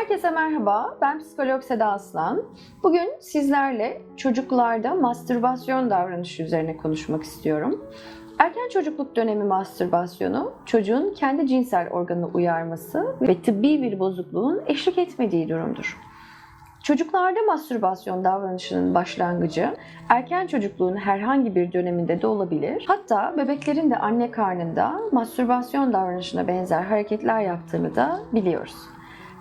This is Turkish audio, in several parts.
Herkese merhaba, ben psikolog Seda Aslan. Bugün sizlerle çocuklarda mastürbasyon davranışı üzerine konuşmak istiyorum. Erken çocukluk dönemi mastürbasyonu, çocuğun kendi cinsel organını uyarması ve tıbbi bir bozukluğun eşlik etmediği durumdur. Çocuklarda mastürbasyon davranışının başlangıcı erken çocukluğun herhangi bir döneminde de olabilir. Hatta bebeklerin de anne karnında mastürbasyon davranışına benzer hareketler yaptığını da biliyoruz.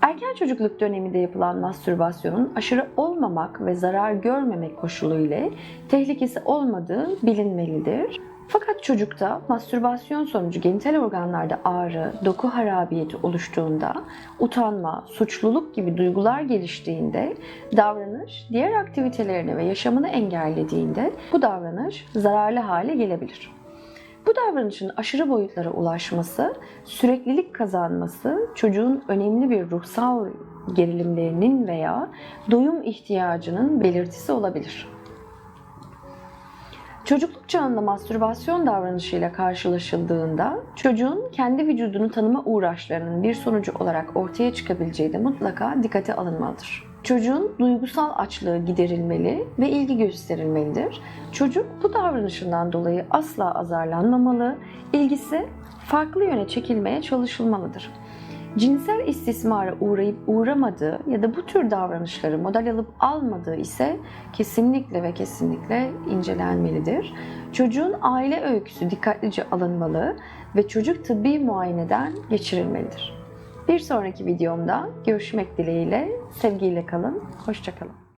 Erken çocukluk döneminde yapılan mastürbasyonun aşırı olmamak ve zarar görmemek koşulu ile tehlikesi olmadığı bilinmelidir. Fakat çocukta mastürbasyon sonucu genital organlarda ağrı, doku harabiyeti oluştuğunda, utanma, suçluluk gibi duygular geliştiğinde, davranış diğer aktivitelerini ve yaşamını engellediğinde bu davranış zararlı hale gelebilir. Bu davranışın aşırı boyutlara ulaşması, süreklilik kazanması, çocuğun önemli bir ruhsal gerilimlerinin veya doyum ihtiyacının belirtisi olabilir. Çocukluk çağında mastürbasyon davranışıyla karşılaşıldığında çocuğun kendi vücudunu tanıma uğraşlarının bir sonucu olarak ortaya çıkabileceği de mutlaka dikkate alınmalıdır. Çocuğun duygusal açlığı giderilmeli ve ilgi gösterilmelidir. Çocuk bu davranışından dolayı asla azarlanmamalı, ilgisi farklı yöne çekilmeye çalışılmalıdır. Cinsel istismara uğrayıp uğramadığı ya da bu tür davranışları model alıp almadığı ise kesinlikle ve kesinlikle incelenmelidir. Çocuğun aile öyküsü dikkatlice alınmalı ve çocuk tıbbi muayeneden geçirilmelidir. Bir sonraki videomda görüşmek dileğiyle sevgiyle kalın, hoşçakalın.